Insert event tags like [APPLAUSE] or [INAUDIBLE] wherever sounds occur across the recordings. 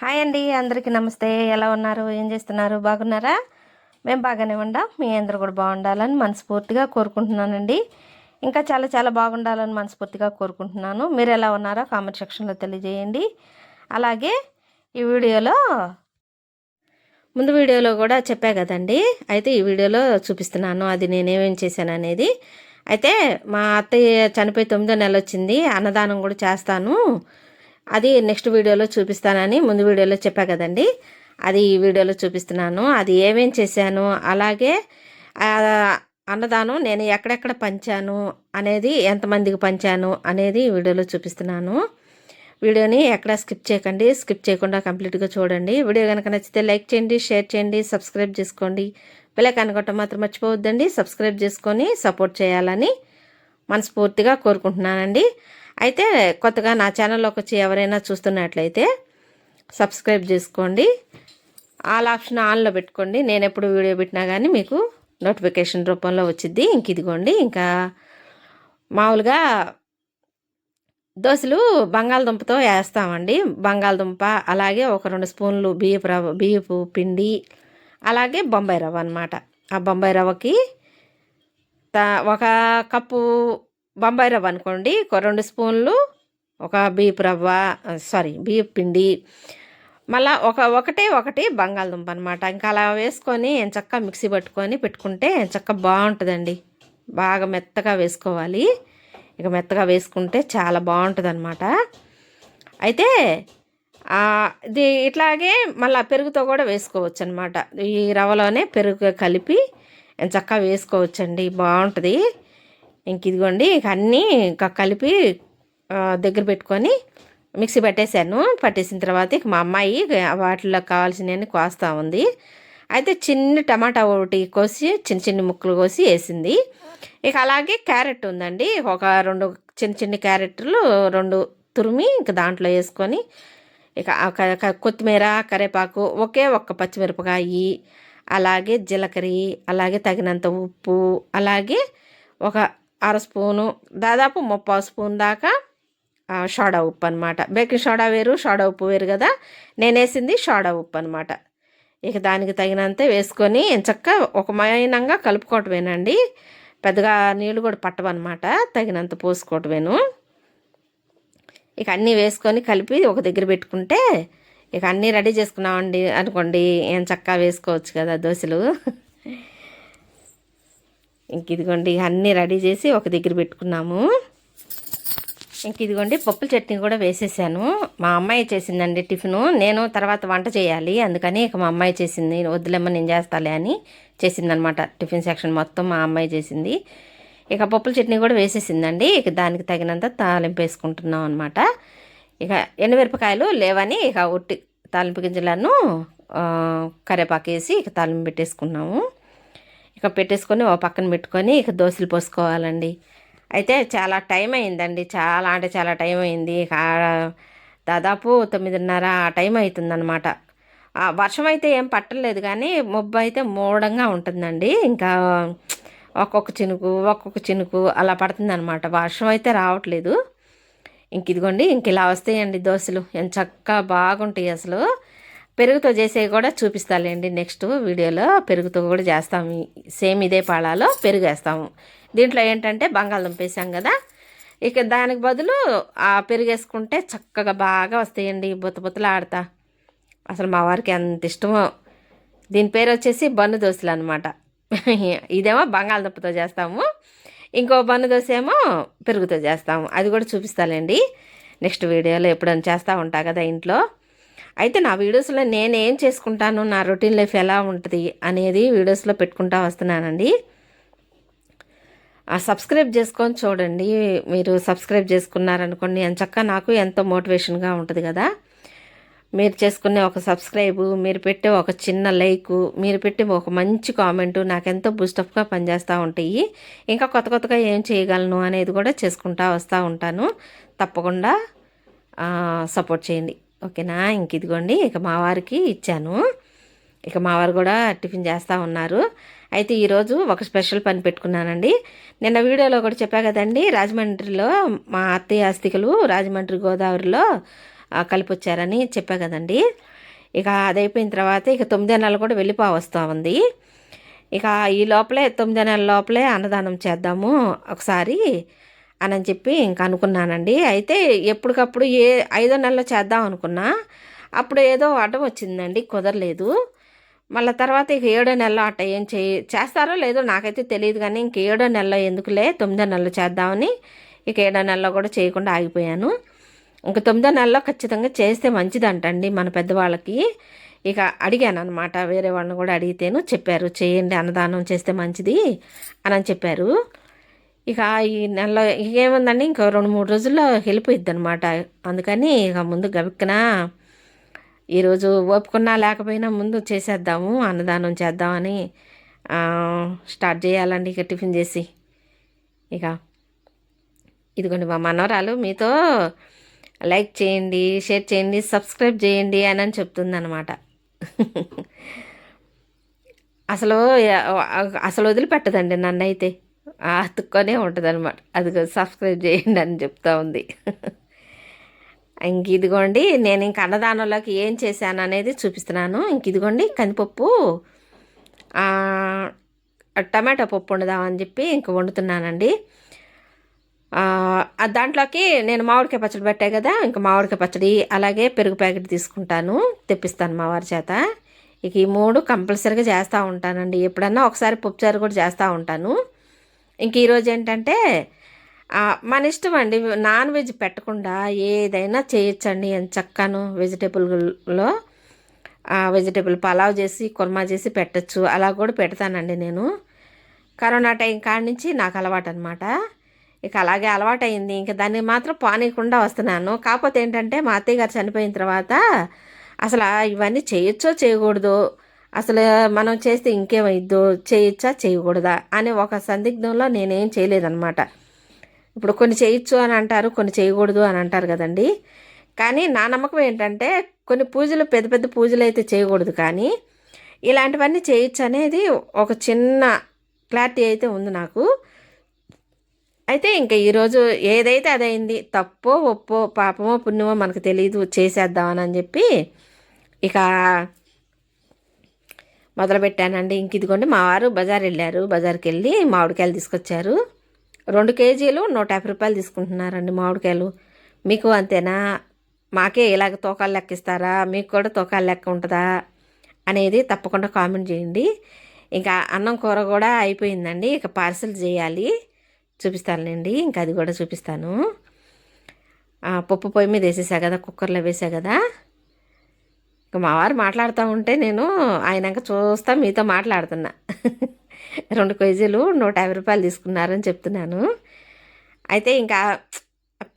Hi అండి అందరికీ నమస్తే. ఎలా ఉన్నారు? ఏం చేస్తున్నారు? బాగున్నారా? మేము బాగానే ఉండాం. మీ అందరూ కూడా బాగుండాలని మనస్ఫూర్తిగా కోరుకుంటున్నానండి. ఇంకా చాలా చాలా బాగుండాలని మనస్ఫూర్తిగా కోరుకుంటున్నాను. మీరు ఎలా ఉన్నారో కామెంట్ సెక్షన్లో తెలియజేయండి. అలాగే ఈ వీడియోలో ముందు వీడియోలో కూడా చెప్పా కదండి. అయితే ఈ వీడియోలో చూపిస్తున్నాను. అది నేనేమేం చేశాను అనేది. అయితే మా అత్తయ్య చనిపోయి తొమ్మిదో నెల వచ్చింది. అన్నదానం కూడా చేస్తాను. అది నెక్స్ట్ వీడియోలో చూపిస్తానని ముందు వీడియోలో చెప్పా కదండి. అది ఈ వీడియోలో చూపిస్తున్నాను. అది ఏమేం చేశాను? అలాగే అన్నదానం నేను ఎక్కడెక్కడ పంచాను? అనేది ఎంతమందికి పంచాను? అనేది ఈ వీడియోలో చూపిస్తున్నాను. వీడియోని ఎక్కడ స్కిప్ చేయకండి. స్కిప్ చేయకుండా కంప్లీట్గా చూడండి. వీడియో కనుక నచ్చితే లైక్ చేయండి షేర్ చేయండి సబ్స్క్రైబ్ చేసుకోండి. బెల్లైకాన్ కొట్టడం మాత్రం మర్చిపోవద్దండి. సబ్స్క్రైబ్ చేసుకొని సపోర్ట్ చేయాలని మనస్ఫూర్తిగా కోరుకుంటున్నానండి. అయితే కొత్తగా నా ఛానల్లోకి వచ్చి ఎవరైనా చూస్తున్నట్లయితే సబ్స్క్రైబ్ చేసుకోండి. ఆల్ ఆప్షన్ ఆన్లో పెట్టుకోండి. నేను ఎప్పుడు వీడియో పెట్టినా కానీ మీకు నోటిఫికేషన్ రూపంలో వచ్చింది ఇంక ఇదిగోండి. ఇంకా మామూలుగా దోశలు బంగాళదుంపతో వేస్తామండి. బంగాళదుంప అలాగే ఒక రెండు స్పూన్లు బియ్యపు రవ్వ బియ్యపు పిండి అలాగే బొంబాయి రవ్వ అనమాట ఆ బొంబాయి రవ్వకి త- ఒక కప్పు బొంబాయి రవ్వ అనుకోండి. ఒక రెండు స్పూన్లు ఒక బియ్యపు రవ్వ సారీ బియ్యపు పిండి. మళ్ళా ఒక ఒకటే ఒకటి బంగాళదుంప అనమాట ఇంకా అలా వేసుకొని ఎంచక్క మిక్సీ పట్టుకొని పెట్టుకుంటే ఎంచక్క బాగుంటుందండి. బాగా మెత్తగా వేసుకోవాలి. ఇక మెత్తగా వేసుకుంటే చాలా బాగుంటుంది అనమాట అయితే ఇది ఇట్లాగే మళ్ళీ పెరుగుతో కూడా వేసుకోవచ్చు అనమాట ఈ రవ్వలోనే పెరుగు కలిపి చక్కగా వేసుకోవచ్చండి. బాగుంటుంది. ఇంక ఇదిగోండి ఇక అన్నీ ఇంకా కలిపి దగ్గర పెట్టుకొని మిక్సీ పట్టేశాను. పట్టేసిన తర్వాత ఇక మా అమ్మాయి వాటిలో కావాల్సినవన్నీ కోస్తా ఉంది. అయితే చిన్న టమాటా ఒకటి కోసి చిన్న చిన్న ముక్కలు కోసి వేసింది. ఇక అలాగే క్యారెట్ ఉందండి. ఒక రెండు చిన్న చిన్న క్యారెట్లు రెండు తురిమి ఇంక దాంట్లో వేసుకొని ఇక కొత్తిమీర కరివేపాకు ఒకే ఒక్క పచ్చిమిరపకాయి అలాగే జీలకర్ర అలాగే తగినంత ఉప్పు అలాగే ఒక అర స్పూను దాదాపు ముప్పావు స్పూన్ దాకా సోడా ఉప్పు అనమాట బేకింగ్ సోడా వేరు సోడా ఉప్పు వేరు కదా. నేను వేసింది సోడా ఉప్పు అనమాట ఇక దానికి తగినంత వేసుకొని చక్కగా ఒక మైనంగా కలుపుకోవటమేనండి. పెద్దగా నీళ్ళు కూడా పట్టవన్నమాట. తగినంత పోసుకోవటమేను. ఇక అన్నీ వేసుకొని కలిపి ఒక దగ్గర పెట్టుకుంటే ఇక అన్నీ రెడీ చేసుకున్నామండి అనుకోండి ఏం చక్కగా వేసుకోవచ్చు కదా దోశలు. ఇంక ఇదిగోండి అన్నీ రెడీ చేసి ఒక దగ్గర పెట్టుకున్నాము. ఇంక ఇదిగోండి పప్పుల చట్నీ కూడా వేసేసాను. మా అమ్మాయి చేసిందండి టిఫిను. నేను తర్వాత వంట చేయాలి అందుకని ఇక మా అమ్మాయి చేసింది. వద్దులేమ్మ నేను చేస్తాలే అని చేసిందనమాట టిఫిన్ సెక్షన్ మొత్తం మా అమ్మాయి చేసింది. ఇక పప్పుల చట్నీ కూడా వేసేసిందండి. ఇక దానికి తగినంత తాలింపు వేసుకుంటున్నాం అనమాట. ఇక ఎండుమిరపకాయలు లేవని ఇక ఉట్టి తాలింపు గింజలను ఆ, వేసి ఇక తాలింపు పెట్టేసుకున్నాము. ఇక పెట్టేసుకొని ఓ పక్కన పెట్టుకొని ఇక దోశలు పోసుకోవాలండి. అయితే చాలా టైం అయిందండి. చాలా అంటే చాలా టైం అయింది. దాదాపు తొమ్మిదిన్నర ఆ టైం అవుతుందన్నమాట. వర్షం అయితే ఏం పట్టలేదు కానీ మొబ్బు అయితే మూడంగా ఉంటుందండి. ఇంకా ఒక్కొక్క చినుకు ఒక్కొక్క చినుకు అలా పడుతుందన్నమాట. వర్షం అయితే రావట్లేదు. ఇంక ఇదిగోండి ఇంక ఇలా వస్తాయండి దోశలు. ఎంత చక్కగా బాగుంటాయి అసలు. పెరుగుతో చేసేవి కూడా చూపిస్తాలేండి. నెక్స్ట్ వీడియోలో పెరుగుతో కూడా చేస్తాము సేమ్ ఇదే పాళాలో పెరుగు వేస్తాము దీంట్లో ఏంటంటే బంగాళదుంప వేసాం కదా. ఇక దానికి బదులు ఆ పెరుగు వేసుకుంటే చక్కగా బాగా వస్తాయండి బుత్త బుత్తలు ఆడతా. అసలు మా వారికి ఎంత ఇష్టమో. దీని పేరు వచ్చేసి బన్ను దోశలు అనమాట [LAUGHS] ఇదేమో బంగాళదుంపతో చేస్తాము. ఇంకో బన్ను దోశ ఏమో పెరుగుతో చేస్తాము. అది కూడా చూపిస్తానండి నెక్స్ట్ వీడియోలో ఎప్పుడైనా చేస్తూ ఉంటా కదా ఇంట్లో. అయితే నా వీడియోస్లో నేను ఏం చేసుకుంటాను నా రొటీన్ లైఫ్ ఎలా ఉంటుంది అనేది వీడియోస్లో పెట్టుకుంటా వస్తున్నానండి. సబ్స్క్రైబ్ చేసుకొని చూడండి. మీరు సబ్స్క్రైబ్ చేసుకున్నారనుకోండి ఎంచక్క నాకు ఎంతో మోటివేషన్గా ఉంటుంది కదా. మీరు చేసుకునే ఒక సబ్స్క్రైబ్ మీరు పెట్టే ఒక చిన్న లైక్ మీరు పెట్టే ఒక మంచి కామెంట్ నాకెంతో బూస్టప్గా పనిచేస్తూ ఉంటాయి. ఇంకా కొత్త కొత్తగా ఏం చేయగలను అనేది కూడా చేసుకుంటా వస్తూ ఉంటాను. తప్పకుండా సపోర్ట్ చేయండి. ఓకేనా? ఇంక ఇదిగోండి ఇక మా వారికి ఇచ్చాను. ఇక మా వారు కూడా టిఫిన్ చేస్తూ ఉన్నారు. అయితే ఈరోజు ఒక స్పెషల్ పని పెట్టుకున్నానండి. నిన్న వీడియోలో కూడా చెప్పా కదండి రాజమండ్రిలో మా అత్తయ్య ఆస్తికలు రాజమండ్రి గోదావరిలో కలిపొచ్చారని చెప్పా కదండి. ఇక అది అయిపోయిన తర్వాత ఇక తొమ్మిదో కూడా వెళ్ళిపో వస్తూ ఉంది. ఇక ఈ లోపలే తొమ్మిది నెలల లోపలే అన్నదానం చేద్దాము. ఒకసారి అని చెప్పి ఇంక అనుకున్నానండి. అయితే ఎప్పటికప్పుడు ఏ ఐదో నెలలో చేద్దాం అనుకున్నా అప్పుడు ఏదో అడ్డం వచ్చిందండి కుదరలేదు. మళ్ళీ తర్వాత ఇక ఏడో నెలలో అట్ట ఏం చే చేస్తారో లేదో నాకైతే తెలియదు కానీ ఇంక ఏడో నెలలో ఎందుకులే తొమ్మిదో నెలలో చేద్దామని ఇక ఏడో నెలలో కూడా చేయకుండా ఆగిపోయాను. ఇంక తొమ్మిదో నెలలో ఖచ్చితంగా చేస్తే మంచిదంటండి మన పెద్దవాళ్ళకి. ఇక అడిగాను అనమాట వేరే వాళ్ళని కూడా అడిగితేను చెప్పారు చేయండి అన్నదానం చేస్తే మంచిది అని చెప్పారు. ఇక ఈ నెలలో ఏముందండి? ఇంకో రెండు మూడు రోజుల్లో వెళ్ళిపోయిద్ది అనమాట అందుకని ఇక ముందు గబిక్కిన ఈరోజు ఓపుకున్నా లేకపోయినా ముందు చేసేద్దాము అన్నదానం చేద్దామని స్టార్ట్ చేయాలండి ఇక టిఫిన్ చేసి. ఇక ఇదిగోండి మా మనవరాలు మీతో లైక్ చేయండి షేర్ చేయండి సబ్స్క్రైబ్ చేయండి అని అని చెప్తుందన్నమాట. [LAUGHS] అసలు అసలు వదిలిపెట్టదండి నన్ను అయితే అతుక్కొనే ఉంటుంది అనమాట అది సబ్స్క్రైబ్ చేయండి అని చెప్తా ఉంది. ఇంక ఇదిగోండి నేను ఇంక అన్నదానంలోకి ఏం చేశాను అనేది చూపిస్తున్నాను. ఇంక ఇదిగోండి కందిపప్పు టమాటా పప్పు వండుదామని చెప్పి ఇంక వండుతున్నానండి. దాంట్లోకి నేను మామిడికాయ పచ్చడి పెట్టా కదా ఇంకా మామిడికాయ పచ్చడి అలాగే పెరుగు ప్యాకెట్ తీసుకుంటాను తెప్పిస్తాను మా వారి చేత. ఇక ఈ మూడు కంపల్సరీగా చేస్తూ ఉంటానండి. ఎప్పుడన్నా ఒకసారి పప్పుచారు కూడా చేస్తూ ఉంటాను. ఇంక ఈరోజు ఏంటంటే మన ఇష్టం అండి నాన్ వెజ్ పెట్టకుండా ఏదైనా చేయొచ్చండి. ఎంత చక్కను వెజిటేబుల్లో వెజిటేబుల్ పలావ్ చేసి కుర్మా చేసి పెట్టచ్చు. అలా కూడా పెడతానండి నేను. కరోనా టైం కాడి నుంచి నాకు అలవాటు అనమాట ఇక అలాగే అలవాటు అయింది ఇంకా దాన్ని మాత్రం పానీయకుండా వస్తున్నాను. కాకపోతే ఏంటంటే మా అత్తయ్య గారు చనిపోయిన తర్వాత అసలు ఇవన్నీ చేయొచ్చో చేయకూడదు అసలు మనం చేస్తే ఇంకేమైద్దో చేయొచ్చా చేయకూడదా అనే ఒక సందిగ్ధంలో నేనేం చేయలేదన్నమాట. ఇప్పుడు కొన్ని చేయొచ్చు అని అంటారు కొన్ని చేయకూడదు అని అంటారు కదండి. కానీ నా నమ్మకం ఏంటంటే కొన్ని పూజలు పెద్ద పెద్ద పూజలు అయితే చేయకూడదు కానీ ఇలాంటివన్నీ చేయొచ్చు అనేది ఒక చిన్న క్లారిటీ అయితే ఉంది నాకు. అయితే ఇంకా ఈరోజు ఏదైతే అదైంది తప్పో ఒప్పో పాపమో పుణ్యమో మనకు తెలియదు చేసేద్దామని అని చెప్పి ఇక మొదలుపెట్టానండి. ఇంక ఇదిగోండి మా వారు బజార్ వెళ్ళారు. బజార్కి వెళ్ళి మామిడికాయలు తీసుకొచ్చారు. రెండు కేజీలు నూట యాభై రూపాయలు తీసుకుంటున్నారండి మామిడికాయలు. మీకు అంతేనా? మాకే ఇలాగ తూకాలు లెక్క ఇస్తారా? మీకు కూడా తూకాలు లెక్క ఉంటుందా? అనేది తప్పకుండా కామెంట్ చేయండి. ఇంకా అన్నం కూర కూడా అయిపోయిందండి. ఇక పార్సల్ చేయాలి. చూపిస్తానులేండి. ఇంకా అది కూడా చూపిస్తాను. పప్పు పొయ్యి మీద వేసేసా కదా కుక్కర్లో వేసా కదా. ఇంకా మా వారు మాట్లాడుతూ ఉంటే నేను ఆయనక చూస్తా మీతో మాట్లాడుతున్నా. [LAUGHS] రెండు కేజీలు నూట యాభై రూపాయలు తీసుకున్నారని చెప్తున్నాను. అయితే ఇంకా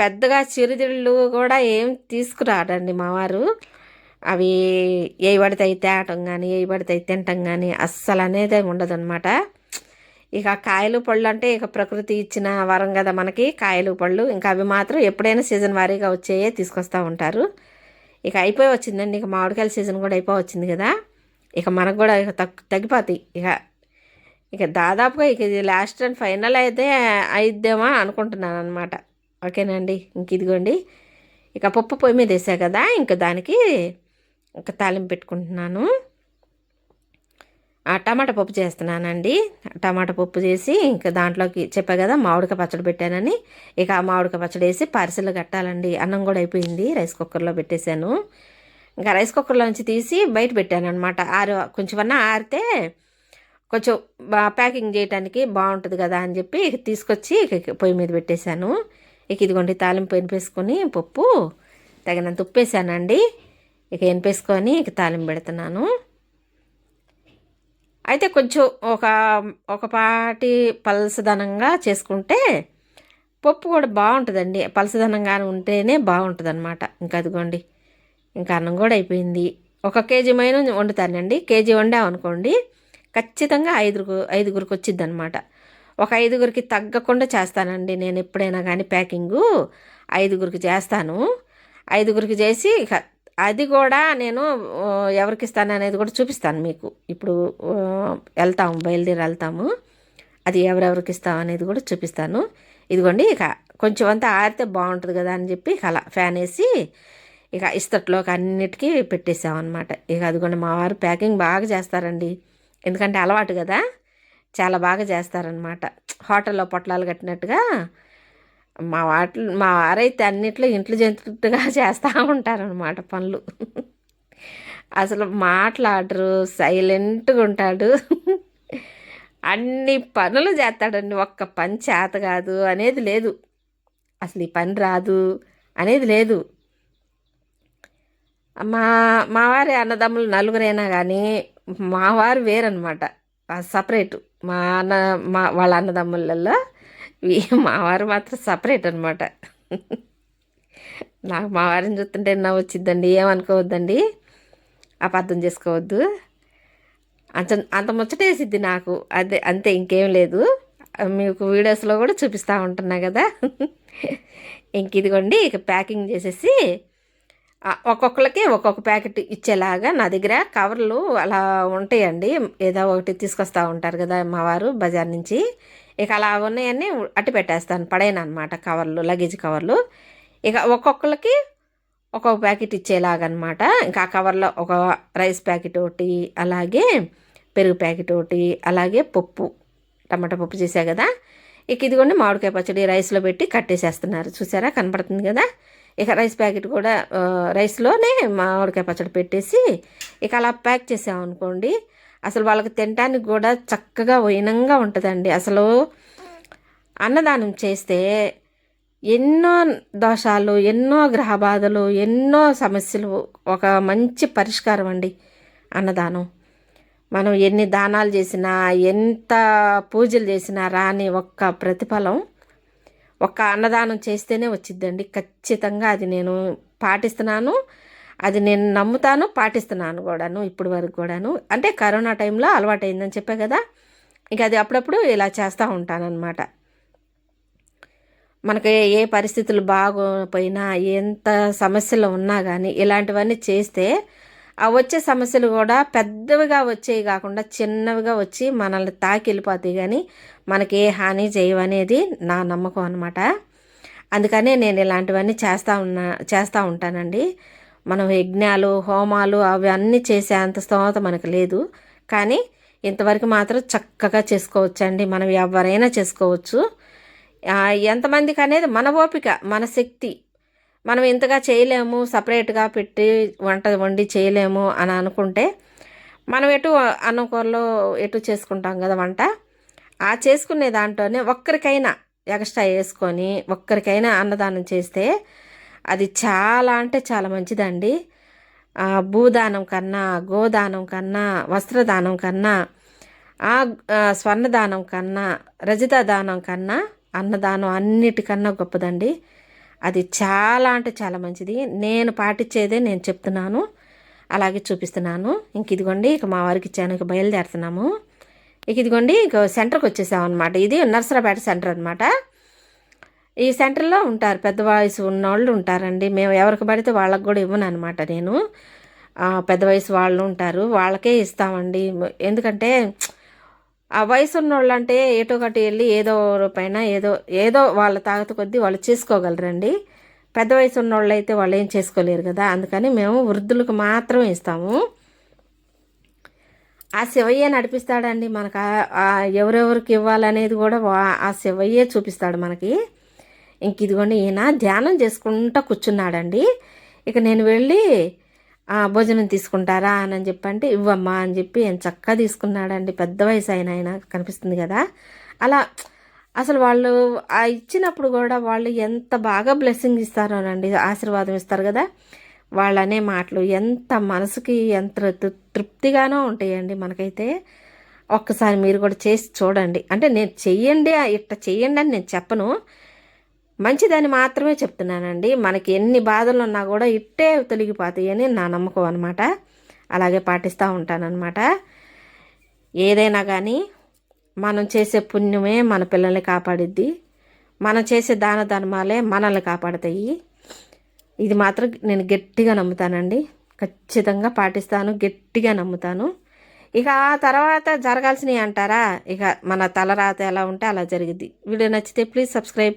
పెద్దగా చిరుతిళ్ళు కూడా ఏం తీసుకురాడండి మావారు అవి ఏ పడితే అయితే తేవటం కానీ ఏ పడితే అయితే తినటం కానీ అస్సలు అనేది ఉండదు అనమాట ఇక కాయలు పళ్ళు అంటే ఇక ప్రకృతి ఇచ్చిన వరం కదా మనకి. కాయలు పళ్ళు ఇంకా అవి మాత్రం ఎప్పుడైనా సీజన్ వారీగా వచ్చేయే తీసుకొస్తూ ఉంటారు. ఇక అయిపోయి వచ్చిందండి. ఇక మామిడికాయల సీజన్ కూడా అయిపోయి వచ్చింది కదా. ఇక మనకు కూడా ఇక తగ్ తగ్గిపోతాయి. ఇక ఇక దాదాపుగా ఇక ఇది లాస్ట్ అండ్ ఫైనల్ అయితే అయిద్దామా అనుకుంటున్నాను అనమాట ఓకేనండి. ఇంక ఇదిగోండి. ఇక పప్పు పొయ్యి మీద వేసా కదా. ఇంక దానికి ఒక తాలింపు పెట్టుకుంటున్నాను. టమాటా పప్పు చేస్తున్నానండి. టమాటా పప్పు చేసి ఇంకా దాంట్లోకి చెప్పా కదా మామిడికాయ పచ్చడి పెట్టానని. ఇక ఆ మామిడికాయ పచ్చడి వేసి పార్సిల్ కట్టాలండి. అన్నం కూడా అయిపోయింది రైస్ కుక్కర్లో పెట్టేశాను. ఇంకా రైస్ కుక్కర్లో నుంచి తీసి బయట పెట్టాను అనమాట ఆరు కొంచెమన్నా ఆరితే కొంచెం ప్యాకింగ్ చేయడానికి బాగుంటుంది కదా అని చెప్పి ఇక తీసుకొచ్చి ఇక పొయ్యి మీద పెట్టేశాను. ఇక ఇదిగోండి తాలింపు ఎనిపేసుకొని పప్పు తగినంత ఉప్పేసానండి. ఇక ఎనిపేసుకొని ఇక తాలింపు పెడుతున్నాను. అయితే కొంచెం ఒక ఒక పాటి పలసదనంగా చేసుకుంటే పప్పు కూడా బాగుంటుందండి. పలసదనంగా ఉంటేనే బాగుంటుంది అనమాట ఇంకా అదిగోండి ఇంకా అన్నం కూడా అయిపోయింది. ఒక కేజీ మైన వండుతానండి. కేజీ వండామనుకోండి ఖచ్చితంగా ఐదుగురు ఐదుగురికి వచ్చింది అనమాట ఒక ఐదుగురికి తగ్గకుండా చేస్తానండి నేను ఎప్పుడైనా కానీ ప్యాకింగు. ఐదుగురికి చేస్తాను. ఐదుగురికి చేసి అది కూడా నేను ఎవరికి ఇస్తాను అనేది కూడా చూపిస్తాను మీకు. ఇప్పుడు వెళ్తాము బయలుదేరి వెళ్తాము అది ఎవరెవరికి ఇస్తాం అనేది కూడా చూపిస్తాను. ఇదిగోండి ఇక కొంచెం అంతా ఆరితే బాగుంటుంది కదా అని చెప్పి ఇక అలా ఫ్యాన్ వేసి ఇక ఇస్తట్లోకి అన్నిటికీ పెట్టేసామన్నమాట. ఇక అదిగోండి మా వారు ప్యాకింగ్ బాగా చేస్తారండి. ఎందుకంటే అలవాటు కదా చాలా బాగా చేస్తారనమాట హోటల్లో పొట్లాలు కట్టినట్టుగా మా వాటి మా వారైతే అన్నిట్లో ఇంట్లో జంతుట్టుగా [LAUGHS] చేస్తూ ఉంటారనమాట పనులు. అసలు మాట్లాడరు సైలెంట్గా ఉంటాడు. అన్ని పనులు చేస్తాడండి. ఒక్క పని చేత కాదు అనేది లేదు. అసలు ఈ పని రాదు అనేది లేదు. మా మావారి అన్నదమ్ములు నలుగురైనా కానీ మావారు వేరనమాట సపరేట్. మా అన్న మా వాళ్ళ అన్నదమ్ములలో మావారు మాత్రం సపరేట్ అనమాట నాకు మా వారిని చూస్తుంటే నవ్వు వచ్చిద్దండి ఏమనుకోవద్దండి అపార్థం చేసుకోవద్దు. అంత అంత ముచ్చటేసిద్ది నాకు. అదే అంతే ఇంకేం లేదు. మీకు వీడియోస్లో కూడా చూపిస్తూ ఉంటున్నా కదా. ఇంక ఇదిగోండి ఇక ప్యాకింగ్ చేసేసి ఒక్కొక్కరికి ఒక్కొక్క ప్యాకెట్ ఇచ్చేలాగా నా దగ్గర కవర్లు అలా ఉంటాయండి. ఏదో ఒకటి తీసుకొస్తూ ఉంటారు కదా మా వారు బజార్ నుంచి. ఇక అలా ఉన్నాయన్నీ అట్టి పెట్టేస్తాను. పడేను అనమాట కవర్లు లగేజ్ కవర్లు. ఇక ఒక్కొక్కరికి ఒక్కొక్క ప్యాకెట్ ఇచ్చేలాగనమాట ఇంకా ఆ కవర్లో ఒక రైస్ ప్యాకెట్ ఒకటి అలాగే పెరుగు ప్యాకెట్ ఒకటి అలాగే పప్పు టమాటా పప్పు చేసా కదా. ఇక ఇదిగోండి మామిడికాయ పచ్చడి రైస్లో పెట్టి కట్టేసేస్తున్నారు చూసారా? కనపడుతుంది కదా? ఇక రైస్ ప్యాకెట్ కూడా రైస్లోనే మామిడికాయ పచ్చడి పెట్టేసి ఇక అలా ప్యాక్ చేసామనుకోండి అసలు వాళ్ళకి తినడానికి కూడా చక్కగా వైనంగా ఉంటుందండి. అసలు అన్నదానం చేస్తే ఎన్నో దోషాలు ఎన్నో గ్రహ బాధలు ఎన్నో సమస్యలు ఒక మంచి పరిష్కారం అండి అన్నదానం. మనం ఎన్ని దానాలు చేసినా ఎంత పూజలు చేసినా రాని ఒక్క ప్రతిఫలం ఒక్క అన్నదానం చేస్తేనే వచ్చిద్దండి. ఖచ్చితంగా అది నేను పాటిస్తున్నాను. అది నేను నమ్ముతాను పాటిస్తున్నాను కూడాను ఇప్పుడు వరకు కూడాను. అంటే కరోనా టైంలో అలవాటైందని చెప్పా కదా ఇక అది అప్పుడప్పుడు ఇలా చేస్తూ ఉంటానన్నమాట. మనకి ఏ పరిస్థితులు బాగోపోయినా ఎంత సమస్యలు ఉన్నా కానీ ఇలాంటివన్నీ చేస్తే ఆ వచ్చే సమస్యలు కూడా పెద్దవిగా వచ్చేవి కాకుండా చిన్నవిగా వచ్చి మనల్ని తాకి వెళ్ళిపోతాయి కానీ మనకి ఏ హాని చేయవనేది నా నమ్మకం అనమాట అందుకనే నేను ఇలాంటివన్నీ చేస్తూ ఉన్నా చేస్తూ ఉంటానండి. మనం యజ్ఞాలు హోమాలు అవి అన్నీ చేసే అంత స్తోమత మనకు లేదు. కానీ ఇంతవరకు మాత్రం చక్కగా చేసుకోవచ్చండి. మనం ఎవరైనా చేసుకోవచ్చు. ఎంతమందికి అనేది మన ఓపిక మన శక్తి. మనం ఇంతగా చేయలేము సపరేట్గా పెట్టి వంట వండి చేయలేము అని అనుకుంటే మనం ఎటు అనుకూరలో ఎటు చేసుకుంటాం కదా వంట? ఆ చేసుకునే దాంట్లోనే ఒక్కరికైనా ఎక్స్ట్రా వేసుకొని ఒక్కరికైనా అన్నదానం చేస్తే అది చాలా అంటే చాలా మంచిదండి. భూదానం కన్నా గోదానం కన్నా వస్త్రదానం కన్నా ఆ స్వర్ణదానం కన్నా రజిత దానం కన్నా అన్నదానం అన్నిటికన్నా గొప్పదండి. అది చాలా అంటే చాలా మంచిది. నేను పాటించేదే నేను చెప్తున్నాను. అలాగే చూపిస్తున్నాను. ఇంక ఇదిగోండి ఇక మా వారికి ఇచ్చాను ఇక బయలుదేరుతున్నాము. ఇక ఇదిగోండి ఇక సెంటర్కి వచ్చేసామన్నమాట. ఇది నర్సరాపేట సెంటర్ అనమాట ఈ సెంటర్లో ఉంటారు పెద్ద వయసు ఉన్నోళ్ళు ఉంటారండి. మేము ఎవరికి పడితే వాళ్ళకి కూడా ఇవ్వను అనమాట నేను పెద్ద వయసు వాళ్ళు ఉంటారు వాళ్ళకే ఇస్తామండి. ఎందుకంటే ఆ వయసు ఉన్నోళ్ళు అంటే ఏటో ఒకటి వెళ్ళి ఏదో పైన ఏదో ఏదో వాళ్ళ తాగత కొద్దీ వాళ్ళు చేసుకోగలరండి. పెద్ద వయసు ఉన్నోళ్ళు అయితే వాళ్ళు ఏం చేసుకోలేరు కదా. అందుకని మేము వృద్ధులకు మాత్రం ఇస్తాము. ఆ శివయ్య నడిపిస్తాడండి మనకు. ఎవరెవరికి ఇవ్వాలనేది కూడా ఆ శివయ్యే చూపిస్తాడు మనకి. ఇంక ఇదిగోండి ఈయన ధ్యానం చేసుకుంటా కూర్చున్నాడండి. ఇక నేను వెళ్ళి భోజనం తీసుకుంటారా అని చెప్పంటే ఇవ్వమ్మా అని చెప్పి ఆయన చక్కగా తీసుకున్నాడండి. పెద్ద వయసు ఆయన ఆయన కనిపిస్తుంది కదా. అలా అసలు వాళ్ళు ఆ ఇచ్చినప్పుడు కూడా వాళ్ళు ఎంత బాగా బ్లెస్సింగ్ ఇస్తారోనండి ఆశీర్వాదం ఇస్తారు కదా. వాళ్ళనే మాటలు ఎంత మనసుకి ఎంత తృప్తిగానో ఉంటాయండి మనకైతే. ఒక్కసారి మీరు కూడా చేసి చూడండి. అంటే నేను చెయ్యండి ఇట్ట చెయ్యండి అని నేను చెప్పను. మంచిదని మాత్రమే చెప్తున్నానండి. మనకి ఎన్ని బాధలు ఉన్నా కూడా ఇట్టే తొలగిపోతాయి అని నా నమ్మకం అనమాట అలాగే పాటిస్తూ ఉంటానన్నమాట. ఏదైనా కానీ మనం చేసే పుణ్యమే మన పిల్లల్ని కాపాడిద్ది. మనం చేసే దాన ధర్మాలే మనల్ని కాపాడతాయి. ఇది మాత్రం నేను గట్టిగా నమ్ముతానండి. ఖచ్చితంగా పాటిస్తాను గట్టిగా నమ్ముతాను. ఇక ఆ తర్వాత జరగాల్సినవి అంటారా? ఇక మన తలరాత ఎలా ఉంటే అలా జరిగింది వీడియో నచ్చితే ప్లీజ్ సబ్స్క్రైబ్